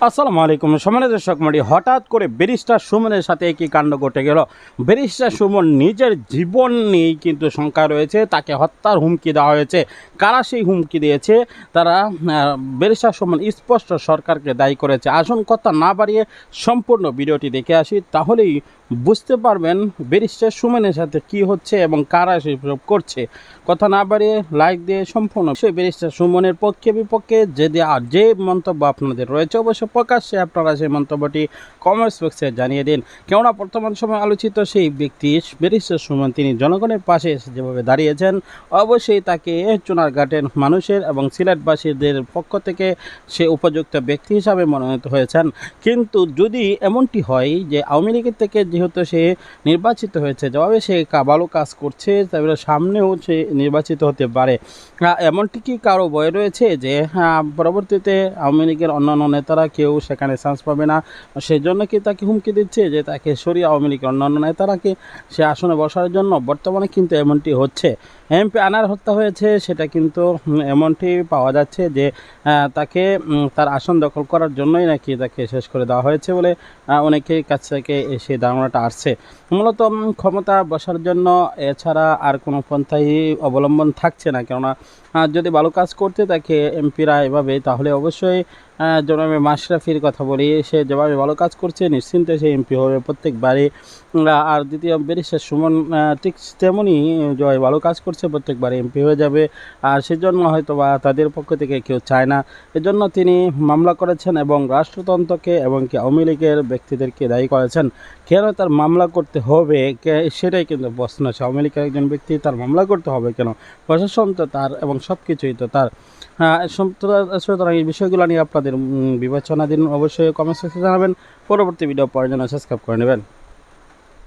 আসসালামু আলাইকুম। সমানের দর্শক মন্ডলী, হঠাৎ করে ব্যারিস্টার সুমনের সাথে একই কাণ্ড ঘটে গেল। ব্যারিস্টার সুমন নিজের জীবন নিয়েই কিন্তু শঙ্কা রয়েছে, তাকে হত্যার হুমকি দেওয়া হয়েছে। কারা সেই হুমকি দিয়েছে? তারা ব্যারিস্টার সুমন স্পষ্ট সরকারকে দায়ী করেছে। আসুন কথা না বাড়িয়ে সম্পূর্ণ ভিডিওটি দেখে আসি, তাহলেই বুঝতে পারবেন ব্যারিস্টার সুমনের সাথে কি হচ্ছে এবং কারা সেসব করছে। কথা না বাড়িয়ে লাইক দিয়ে সম্পূর্ণ সেই ব্যারিস্টার সুমনের পক্ষে বিপক্ষে যে যে- মন্তব্য আপনাদের রয়েছে অবশ্য প্রকাশ্যে আপনারা সেই মন্তব্যটি কমেন্টস বক্সে জানিয়ে দিন। কেননা বর্তমান সময় আলোচিত সেই ব্যক্তি ব্যারিস্টার সুমন, তিনি জনগণের পাশে যেভাবে দাঁড়িয়েছেন, অবশ্যই তাকে চুনার চুনারঘাটের মানুষের এবং সিলেটবাসীদের পক্ষ থেকে সে উপযুক্ত ব্যক্তি হিসাবে মনোনীত হয়েছেন। কিন্তু যদি এমনটি হয় যে আওয়ামী লীগের থেকে যেহেতু সে নির্বাচিত হয়েছে, যেভাবে সে ভালো কাজ করছে তারপরে সামনেও সে নির্বাচিত হতে পারে। এমনটি কি কারও ভয় রয়েছে যে পরবর্তীতে আওয়ামী লীগের অন্যান্য নেতারা কেউ সেখানে চান্স পাবে না। সেই জন্য কি তাকে হুমকি দিচ্ছে যে তাকে সরিয়ে আওয়ামী লীগের অন্যান্য নেতারাকে সে আসনে বসার জন্য? বর্তমানে কিন্তু এমনটি হচ্ছে। এমপি আনার হত্যা হয়েছে, সেটা কিন্তু এমনটি পাওয়া যাচ্ছে যে তাকে তার আসন দখল করার জন্যই নাকি তাকে শেষ করে দেওয়া হয়েছে বলে অনেকের কাছ থেকে এ- সেই ধারণাটা আসছে। মূলত ক্ষমতা বসার জন্য এছাড়া আর কোনো পন্থাই অবলম্বন থাকছে না। কেননা যদি ভালো কাজ করতে তাকে এমপিরা এভাবে, তাহলে অবশ্যই জনাবে মাশরাফির কথা বলি সে যেভাবে ভালো কাজ করছে নিশ্চিন্তে সে এমপি হবে প্রত্যেকবারই। উম, আর দ্বিতীয় ব্যারিস্টার সুমন ঠিক তেমনই জয় ভালো কাজ করছে প্রত্যেকবার এমপি হয়ে যাবে। আর সেজন্য হয়তো বা তাদের পক্ষ থেকে কেউ চায় না। এজন্য তিনি মামলা করেছেন এবং রাষ্ট্রতন্ত্রকে এবং কি আওয়ামী লীগের ব্যক্তিদেরকে দায়ী করেছেন। কেন তার মামলা করতে হবে? সেটাই কিন্তু প্রশ্ন। আছে আওয়ামী লীগের একজন ব্যক্তি তার মামলা করতে হবে কেন? প্রশাসন তো তার এবং সব কিছুই তো তার। হ্যাঁ, সুতরাং এই বিষয়গুলো নিয়ে আপনাদের উম, বিবেচনাধীন অবশ্যই কমেন্ট সেকশনে জানাবেন। পরবর্তী ভিডিও পাওয়ার জন্য সাবস্ক্রাইব করে নেবেন।